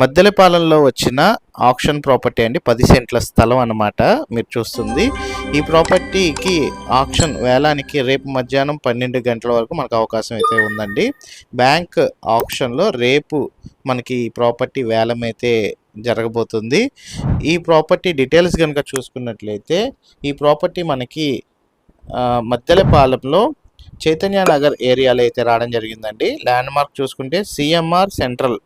మద్దెలపాలెంలో వచ్చిన option property అండి పది సెంట్ల స్థలం అన్నమాట మీరు చూస్తుంది. ఈ ప్రాపర్టీకి ఆప్షన్ వేలానికి రేపు మధ్యాహ్నం పన్నెండు గంటల వరకు మనకు అవకాశం అయితే ఉందండి. బ్యాంక్ ఆప్షన్లో రేపు మనకి ఈ ప్రాపర్టీ వేలం అయితే జరగబోతుంది. ఈ ప్రాపర్టీ డీటెయిల్స్ కనుక చూసుకున్నట్లయితే ఈ ప్రాపర్టీ మనకి మద్దెలపాలెంలో చైతన్య నగర్ ఏరియాలో అయితే రావడం జరిగిందండి. ల్యాండ్ మార్క్ చూసుకుంటే సిఎంఆర్ సెంట్రల్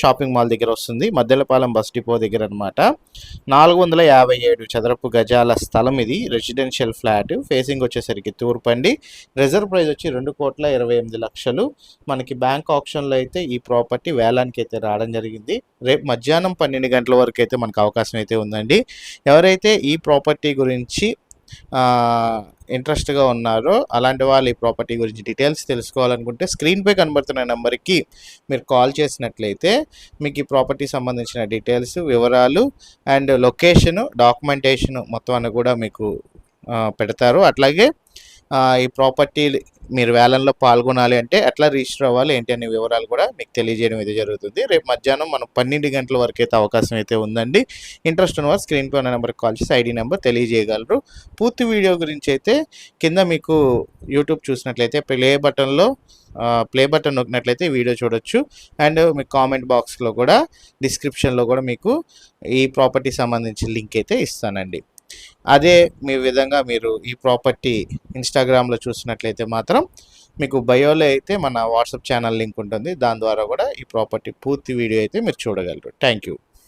షాపింగ్ మాల్ దగ్గర వస్తుంది. మద్దెలపాలెం బస్ డిపో దగ్గర అనమాట నాలుగు వందల యాభై ఏడు చదరపు గజాల స్థలం ఇది. Residential flat. ఫేసింగ్ వచ్చేసరికి తూర్పండి. రిజర్వ్ ప్రైస్ వచ్చి రెండు కోట్ల ఇరవై ఎనిమిది లక్షలు. మనకి బ్యాంక్ ఆప్షన్లో అయితే ఈ ప్రాపర్టీ వేలానికి అయితే రావడం జరిగింది. రేపు మధ్యాహ్నం పన్నెండు గంటల వరకు అయితే మనకు అవకాశం అయితే ఉందండి. ఎవరైతే ఈ ప్రాపర్టీ గురించి ఇంట్రెస్ట్గా ఉన్నారో అలాంటి వాళ్ళు ఈ ప్రాపర్టీ గురించి డీటెయిల్స్ తెలుసుకోవాలనుకుంటే స్క్రీన్పై కనబడుతున్న నెంబర్కి మీరు కాల్ చేసినట్లయితే మీకు ఈ ప్రాపర్టీ సంబంధించిన డీటెయిల్స్ వివరాలు అండ్ లొకేషను డాక్యుమెంటేషన్ మొత్తం అన్ని కూడా మీకు పెడతారు. అట్లాగే ఈ ప్రాపర్టీ మీరు వేలంలో పాల్గొనాలి అంటే ఎట్లా రిజిస్టర్ అవ్వాలి. ఏంటి అనే వివరాలు కూడా మీకు తెలియజేయడం అయితే జరుగుతుంది. రేపు మధ్యాహ్నం మనం పన్నెండు గంటల వరకు అయితే అవకాశం అయితే ఉందండి. ఇంట్రెస్ట్ ఉన్నవారు స్క్రీన్ పై ఉన్న నెంబర్కి కాల్ చేసి ఐడి నెంబర్ తెలియజేయగలరు. పూర్తి వీడియో గురించి అయితే కింద మీకు యూట్యూబ్ చూసినట్లయితే ప్లే బటన్లో ప్లే బటన్ నొక్కినట్లయితే వీడియో చూడొచ్చు. అండ్ మీకు కామెంట్ బాక్స్లో కూడా డిస్క్రిప్షన్లో కూడా మీకు ఈ ప్రాపర్టీ సంబంధించిన లింక్ అయితే ఇస్తానండి. అదే మీ విధంగా మీరు ఈ ప్రాపర్టీ ఇన్స్టాగ్రామ్లో చూసినట్లయితే మాత్రం మీకు బయోలో అయితే మన వాట్సాప్ ఛానల్ లింక్ ఉంటుంది. దాని ద్వారా కూడా ఈ ప్రాపర్టీ పూర్తి వీడియో అయితే మీరు చూడగలరు. Thank you.